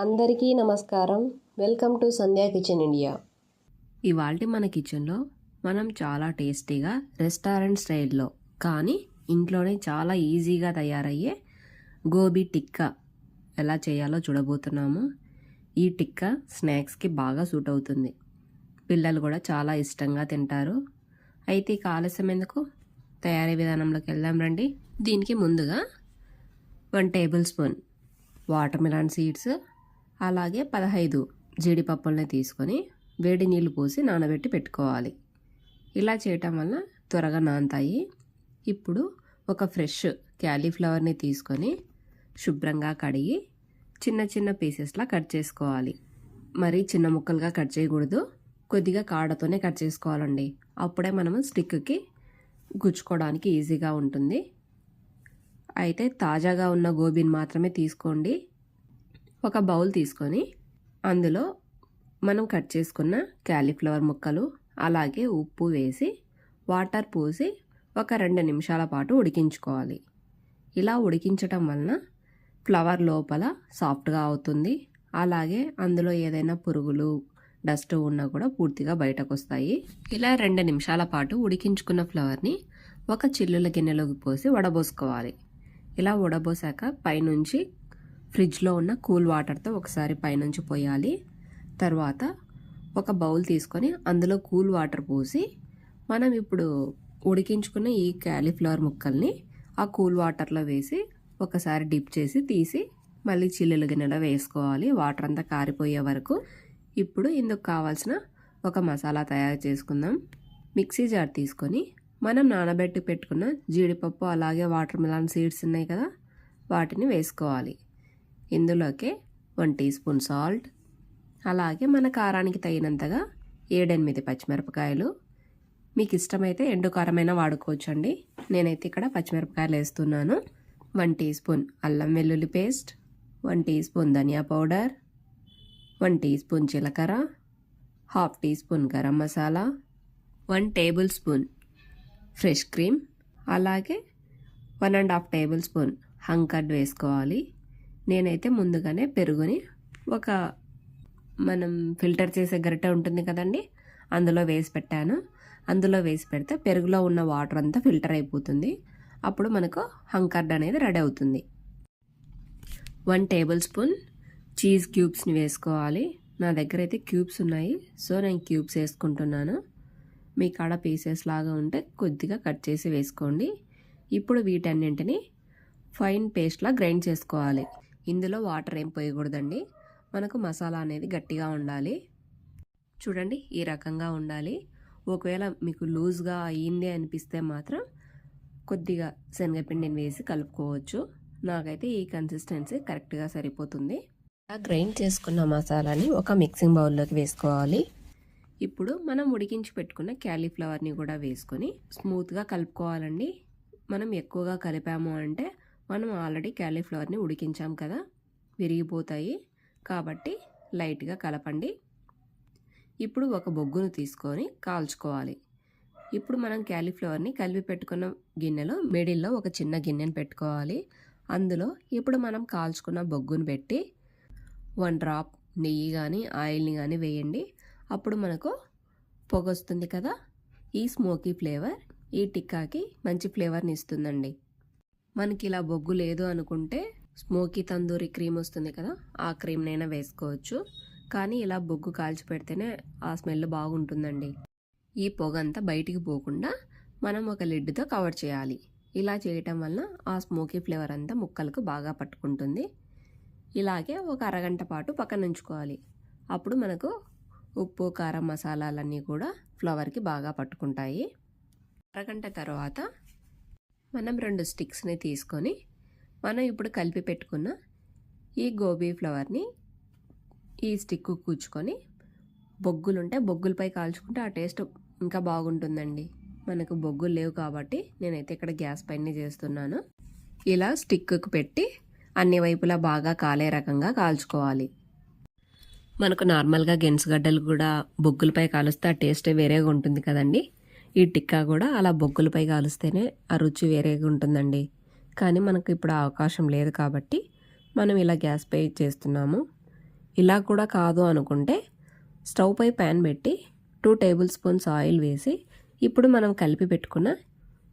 అందరికీ నమస్కారం. Welcome to Sandhya kitchen India. ఇవాళ మన కిచెన్లో మనం చాలా టేస్టీగా రెస్టారెంట్ స్టైల్లో కానీ ఇంట్లోనే చాలా ఈజీగా తయారయ్యే గోబీ టిక్కా ఎలా చేయాలో చూడబోతున్నాము. ఈ టిక్కా స్నాక్స్కి బాగా సూట్ అవుతుంది. పిల్లలు కూడా చాలా ఇష్టంగా తింటారు. అయితే ఇక ఆలస్యం ఎందుకు? తయారీ విధానంలోకి వెళ్దాం రండి. దీనికి ముందుగా one tablespoon watermelon seeds అలాగే పదహైదు జీడిపప్పుల్ని తీసుకొని వేడి నీళ్ళు పోసి నానబెట్టి పెట్టుకోవాలి. ఇలా చేయటం వల్ల త్వరగా నానతాయి ఇప్పుడు ఒక ఫ్రెష్ క్యాలీఫ్లవర్ని తీసుకొని శుభ్రంగా కడిగి చిన్న చిన్న పీసెస్లా కట్ చేసుకోవాలి. మరీ చిన్న ముక్కలుగా కట్ చేయకూడదు. కొద్దిగా కాడతోనే కట్ చేసుకోవాలండి. అప్పుడే మనము స్టిక్కి గుచ్చుకోవడానికి ఈజీగా ఉంటుంది. అయితే తాజాగా ఉన్న గోబీని మాత్రమే తీసుకోండి. ఒక బౌల్ తీసుకొని అందులో మనం కట్ చేసుకున్న క్యాలీఫ్లవర్ ముక్కలు అలాగే ఉప్పు వేసి వాటర్ పోసి ఒక రెండు నిమిషాల పాటు ఉడికించుకోవాలి. ఇలా ఉడికించటం వలన ఫ్లవర్ లోపల సాఫ్ట్గా అవుతుంది. అలాగే అందులో ఏదైనా పురుగులు డస్ట్ ఉన్నా కూడా పూర్తిగా బయటకు వస్తాయి ఇలా రెండు నిమిషాల పాటు ఉడికించుకున్న ఫ్లవర్ని ఒక చిల్లుల గిన్నెలోకి పోసి వడబోసుకోవాలి. ఇలా వడబోసాక పైనుంచి ఫ్రిడ్జ్లో ఉన్న కూల్ వాటర్తో ఒకసారి పైనుంచి పోయాలి. తర్వాత ఒక బౌల్ తీసుకొని అందులో కూల్ వాటర్ పోసి మనం ఇప్పుడు ఉడికించుకున్న ఈ క్యాలీఫ్లవర్ ముక్కల్ని ఆ కూల్ వాటర్లో వేసి ఒకసారి డిప్ చేసి తీసి మళ్ళీ చిల్లుల గిన్నెలో వేసుకోవాలి. వాటర్ అంతా కారిపోయే వరకు. ఇప్పుడు ఇందుకు కావాల్సిన ఒక మసాలా తయారు చేసుకుందాం. మిక్సీ జార్ తీసుకొని మనం నానబెట్టి పెట్టుకున్న జీడిపప్పు అలాగే వాటర్ మిలాన్ సీడ్స్ ఉన్నాయి కదా వాటిని వేసుకోవాలి. ఇందులోకి వన్ టీ స్పూన్ సాల్ట్ అలాగే మన కారానికి తగినంతగా ఏడెనిమిది పచ్చిమిరపకాయలు. మీకు ఇష్టమైతే ఎండు కారమైనా వాడుకోవచ్చండి. నేనైతే ఇక్కడ పచ్చిమిరపకాయలు వేస్తున్నాను. వన్ టీ స్పూన్ అల్లం వెల్లుల్లి పేస్ట్ వన్ టీ స్పూన్ ధనియా పౌడర్ వన్ టీ స్పూన్ జీలకర్ర half teaspoon garam masala one tablespoon fresh cream అలాగే one and half tablespoon hung curd వేసుకోవాలి. నేనైతే ముందుగానే పెరుగుని ఒక మనం ఫిల్టర్ చేసే గరిటె ఉంటుంది కదండి అందులో వేసి పెట్టాను. అందులో వేసి పెడితే పెరుగులో ఉన్న వాటర్ అంతా ఫిల్టర్ అయిపోతుంది. అప్పుడు మనకు హంకర్డ్ అనేది రెడీ అవుతుంది. వన్ టేబుల్ స్పూన్ చీజ్ క్యూబ్స్ని వేసుకోవాలి. నా దగ్గర అయితే క్యూబ్స్ ఉన్నాయి సో నేను క్యూబ్స్ వేసుకుంటున్నాను. మీ కాడ పీసెస్ లాగా ఉంటే కొద్దిగా కట్ చేసి వేసుకోండి. ఇప్పుడు వీటన్నింటిని ఫైన్ పేస్ట్లా గ్రైండ్ చేసుకోవాలి. ఇందులో వాటర్ ఏం పోయకూడదండి. మనకు మసాలా అనేది గట్టిగా ఉండాలి. చూడండి ఈ రకంగా ఉండాలి. ఒకవేళ మీకు లూజ్గా అయ్యింది అనిపిస్తే మాత్రం కొద్దిగా శనగపిండిని వేసి కలుపుకోవచ్చు. నాకైతే ఈ కన్సిస్టెన్సీ కరెక్ట్గా సరిపోతుంది. గ్రైండ్ చేసుకున్న మసాలాని ఒక మిక్సింగ్ బౌల్లోకి వేసుకోవాలి. ఇప్పుడు మనం ఉడికించి పెట్టుకున్న క్యాలీఫ్లవర్ని కూడా వేసుకొని స్మూత్గా కలుపుకోవాలండి. మనం ఎక్కువగా కలిపాము అంటే మనం ఆల్రెడీ క్యాలీఫ్లవర్ని ఉడికించాం కదా విరిగిపోతాయి. కాబట్టి లైట్గా కలపండి. ఇప్పుడు ఒక బొగ్గును తీసుకొని కాల్చుకోవాలి. ఇప్పుడు మనం క్యాలీఫ్లవర్ని కలిపి పెట్టుకున్న గిన్నెలో మిడిల్లో ఒక చిన్న గిన్నెను పెట్టుకోవాలి. అందులో ఇప్పుడు మనం కాల్చుకున్న బొగ్గును పెట్టి వన్ డ్రాప్ నెయ్యి కానీ ఆయిల్ని కానీ వేయండి. అప్పుడు మనకు పొగ వస్తుంది కదా ఈ స్మోకీ ఫ్లేవర్ ఈ టిక్కాకి మంచి ఫ్లేవర్ని ఇస్తుందండి. మనకి ఇలా బొగ్గు లేదు అనుకుంటే స్మోకీ తందూరి క్రీమ్ వస్తుంది కదా ఆ క్రీమ్నైనా వేసుకోవచ్చు. కానీ ఇలా బొగ్గు కాల్చి పెడితేనే ఆ స్మెల్ బాగుంటుందండి. ఈ పొగ అంతా బయటికి పోకుండా మనం ఒక లిడ్తో కవర్ చేయాలి. ఇలా చేయటం వలన ఆ స్మోకీ ఫ్లేవర్ అంతా ముక్కలకు బాగా పట్టుకుంటుంది. ఇలాగే ఒక అరగంట పాటు పక్కన ఉంచుకోవాలి. అప్పుడు మనకు ఉప్పు కారం మసాలాలన్నీ కూడా ఫ్లవర్కి బాగా పట్టుకుంటాయి. అరగంట తర్వాత మనం రెండు స్టిక్స్ని తీసుకొని మనం ఇప్పుడు కలిపి పెట్టుకున్న ఈ గోబీ ఫ్లవర్ని ఈ స్టిక్ కూర్చుకొని బొగ్గులుంటే బొగ్గులపై కాల్చుకుంటే ఆ టేస్ట్ ఇంకా బాగుంటుందండి. మనకు బొగ్గులు లేవు కాబట్టి నేనైతే ఇక్కడ గ్యాస్ పైన చేస్తున్నాను. ఇలా స్టిక్కు పెట్టి అన్ని వైపులా బాగా కాలే రకంగా కాల్చుకోవాలి. మనకు నార్మల్గా గెన్సుగడ్డలు కూడా బొగ్గులపై కాలుస్తే ఆ టేస్ట్ వేరేగా ఉంటుంది కదండి. ఈ టిక్కా కూడా అలా బొగ్గులపై కాలుస్తేనే ఆ రుచి వేరేగా ఉంటుందండి. కానీ మనకు ఇప్పుడు ఆ అవకాశం లేదు కాబట్టి మనం ఇలా గ్యాస్ పై చేస్తున్నాము. ఇలా కూడా కాదు అనుకుంటే స్టవ్ పై ప్యాన్ పెట్టి టూ టేబుల్ స్పూన్స్ ఆయిల్ వేసి ఇప్పుడు మనం కలిపి పెట్టుకున్న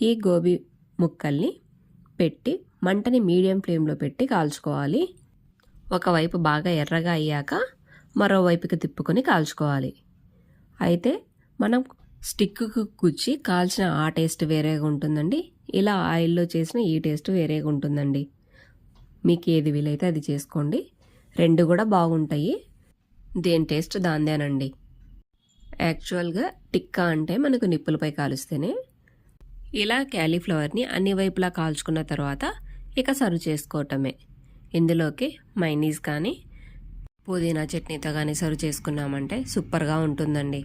ఈ గోబీ ముక్కల్ని పెట్టి మంటని మీడియం ఫ్లేమ్లో పెట్టి కాల్చుకోవాలి. ఒకవైపు బాగా ఎర్రగా అయ్యాక మరోవైపుకి తిప్పుకొని కాల్చుకోవాలి. అయితే మనం స్టిక్కు కుచ్చి కాల్చిన ఆ టేస్ట్ వేరేగా ఉంటుందండి. ఇలా ఆయిల్లో చేసిన ఈ టేస్ట్ వేరేగా ఉంటుందండి. మీకు ఏది వీలైతే అది చేసుకోండి. రెండు కూడా బాగుంటాయి. దేని టేస్ట్ దాందేనండి. యాక్చువల్గా టిక్కా అంటే మనకు నిప్పులపై కాలుస్తేనే. ఇలా క్యాలీఫ్లవర్ని అన్ని వైపులా కాల్చుకున్న తర్వాత ఇక సర్వ్ చేసుకోవటమే. ఇందులోకి మైనీస్ కానీ పుదీనా చట్నీతో కానీ సర్వ్ చేసుకున్నామంటే సూపర్గా ఉంటుందండి.